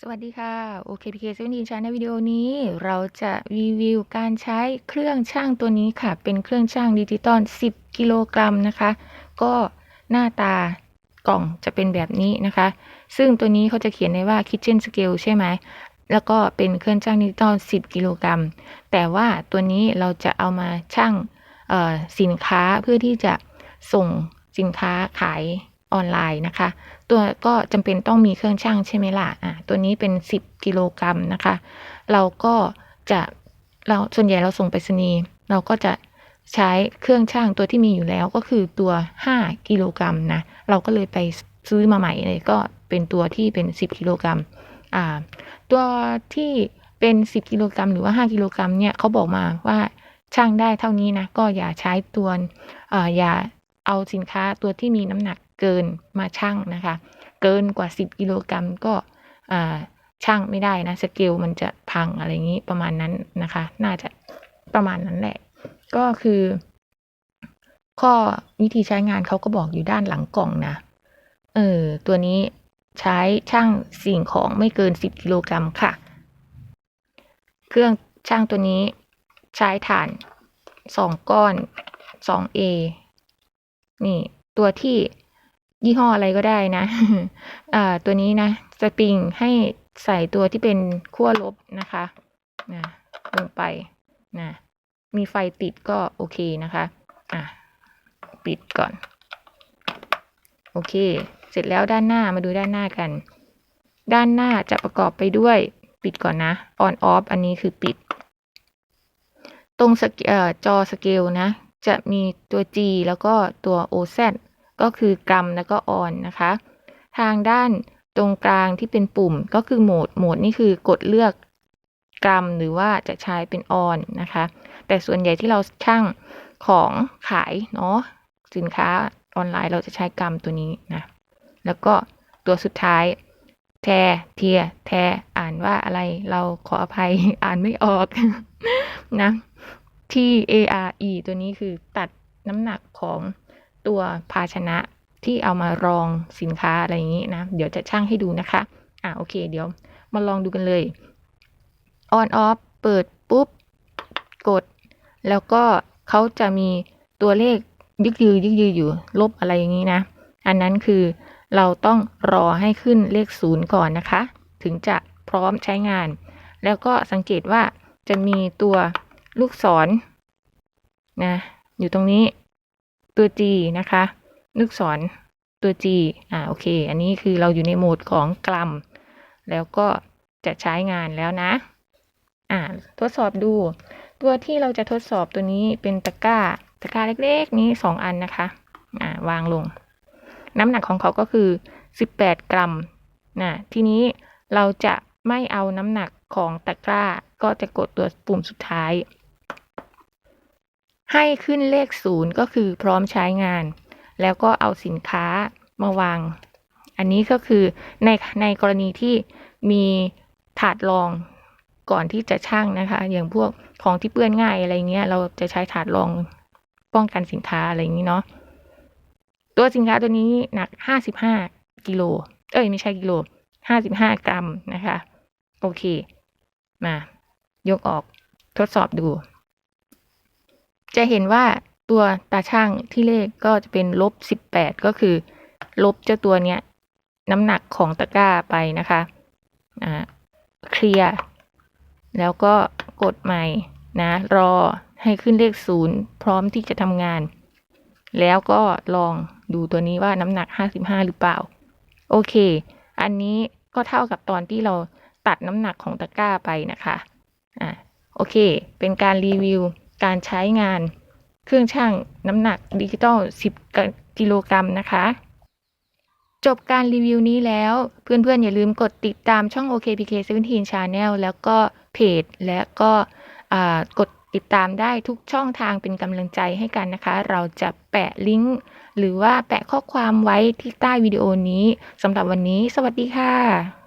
สวัสดีค่ะ OKPK 17 Channel วิดีโอนี้เราจะรีวิวการใช้เครื่องช่างตัวนี้ค่ะ เป็นเครื่องช่างดิจิตอล 10 กิโลกรัมนะคะ ก็หน้าตากล่องจะเป็นแบบนี้นะคะ ซึ่งตัวนี้เขาจะเขียนไว้ว่า Kitchen Scale ใช่ไหม แล้วก็เป็นเครื่องช่างดิจิตอล 10 กิโลกรัม แต่ว่าตัวนี้เราจะเอามาช่างสินค้าเพื่อที่จะส่งสินค้าขาย ออนไลน์นะคะ ตัวก็จำเป็นต้องมีเครื่องช่างใช่ไหมล่ะอะตัวนี้เป็น 10 กิโลกรัมนะคะ เราก็จะเราส่วนใหญ่เราส่งไปรษณีย์เราก็จะใช้เครื่องช่างตัวที่มีอยู่แล้วก็คือตัว 5 กิโลกรัมนะ เราก็เลยไปซื้อมาใหม่เลยก็เป็นตัวที่เป็น 10 กิโลกรัมอ่าตัวที่เป็น 10 กิโลกรัมหรือว่า 5 กิโลกรัมเนี่ยเขาบอกมาว่าช่างได้เท่านี้นะ ก็อย่าใช้ตัวอ่าอย่าเอาสินค้าตัวที่มีน้ำหนัก เกินมาชั่งนะคะ เกินกว่า 10กิโลกรัมก็อ่าช่างไม่ได้นะสเกลมันจะพังอะไรอย่างนี้ประมาณนั้นนะคะ น่าจะประมาณนั้นแหละ ก็คือ ข้อวิธีใช้งานเขาก็บอกอยู่ด้านหลังกล่องนะเออตัวนี้ใช้ช่างสิ่งของไม่เกิน 10กิโลกรัมค่ะ เครื่องช่างตัวนี้ใช้ถ่าน 2 ก้อน 2A นี่ ตัวที่ ยี่ห้ออะไรก็ได้นะอ่าตัวนี้นะสปริงให้ใส่ตัวที่เป็นขั้วลบนะคะนะลงไปนะมีไฟติดก็โอเคนะคะอะปิดก่อน โอเค เสร็จแล้วด้านหน้ามาดูด้านหน้ากัน ด้านหน้าจะประกอบไปด้วยปิดก่อนนะ on off อันนี้คือปิด ตรงสเกเอ่อจอสเกลนะ จะมีตัว G แล้วก็ตัว OZ ก็คือกรัมแล้วก็ออนนะคะ ทางด้านตรงกลางที่เป็นปุ่มก็คือโหมด โหมดนี่คือกดเลือกกรัมหรือว่าจะใช้เป็นออนนะคะ แต่ส่วนใหญ่ที่เราช่างของขายเนาะสินค้าออนไลน์เราจะใช้กรัมตัวนี้นะ แล้วก็ตัวสุดท้ายแทเทีย แท อ่านว่าอะไร เราขออภัย อ่านไม่ออกนะ T A R E ตัวนี้คือตัดน้ำหนักของ ตัวภาชนะที่เอามารองสินค้าอะไรอย่างนี้นะ เดี๋ยวจะช่างให้ดูนะคะ อะโอเค เดี๋ยวมาลองดูกันเลย on off เปิดปุ๊บ กด แล้วก็เขาจะมีตัวเลขยึกยือยึกยืออยู่ลบอะไรอย่างนี้นะ อันนั้นคือเราต้องรอให้ขึ้นเลขศูนย์ก่อนนะคะ ถึงจะพร้อมใช้งาน แล้วก็สังเกตว่าจะมีตัวลูกศรนะอยู่ตรงนี้ ตัว G นะคะลูกศรตัว G อ่าโอเค อันนี้คือเราอยู่ในโหมดของกลัม แล้วก็จะใช้งานแล้วนะ อ่าทดสอบดู ตัวที่เราจะทดสอบตัวนี้เป็นตะกร้า ตะกร้าเล็กๆ นี้สองอันนะคะ อ่าวางลง น้ำหนักของเขาก็คือ 18 กรัมนะทีนี้เราจะไม่เอาน้ำหนักของตะกร้าก็จะกดตัวปุ่มสุดท้าย ให้ขึ้นเลขศูนย์ก็คือพร้อมใช้งาน แล้วก็เอาสินค้ามาวาง อันนี้ก็คือในในกรณีที่มีถาดรองก่อนที่จะช่างนะคะ อย่างพวกของที่เปื้อนง่ายอะไรเงี้ย เราจะใช้ถาดรองป้องกันสินค้าอะไรอย่างนี้เนาะ ตัวสินค้าตัวนี้หนักห้าสิบห้ากิโล เอ้ยไม่ใช่กิโลห้าสิบห้ากรัมนะคะ โอเค มายกออกทดสอบดู จะเห็นว่าตัวตาช่างที่เลขก็จะเป็นลบสิบแปดก็คือ ลบเจ้าตัวเนี้ยน้ำหนักของตะกร้าไปนะคะอ่าเคลียร์แล้วก็กดใหม่นะรอให้ขึ้นเลขศูนย์พร้อมที่จะทำงาน แล้วก็ลองดูตัวนี้ว่าน้ำหนัก 55 หรือเปล่า โอเค อันนี้ก็เท่ากับตอนที่เราตัดน้ำหนักของตะกร้าไปนะคะอ่าโอเค เป็นการรีวิว การใช้งาน เครื่องช่างน้ำหนักดิจิตอล 10 กิโลกรัมนะคะ จบการรีวิวนี้แล้ว เพื่อนๆ อย่าลืมกดติดตามช่อง OKPK 17 Channel แล้วก็เพจ และก็กดติดตามได้ทุกช่องทางเป็นกำลังใจให้กันนะคะ เราจะแปะลิงก์ หรือว่าแปะข้อความไว้ที่ใต้วิดีโอนี้สำหรับวันนี้ สวัสดีค่ะ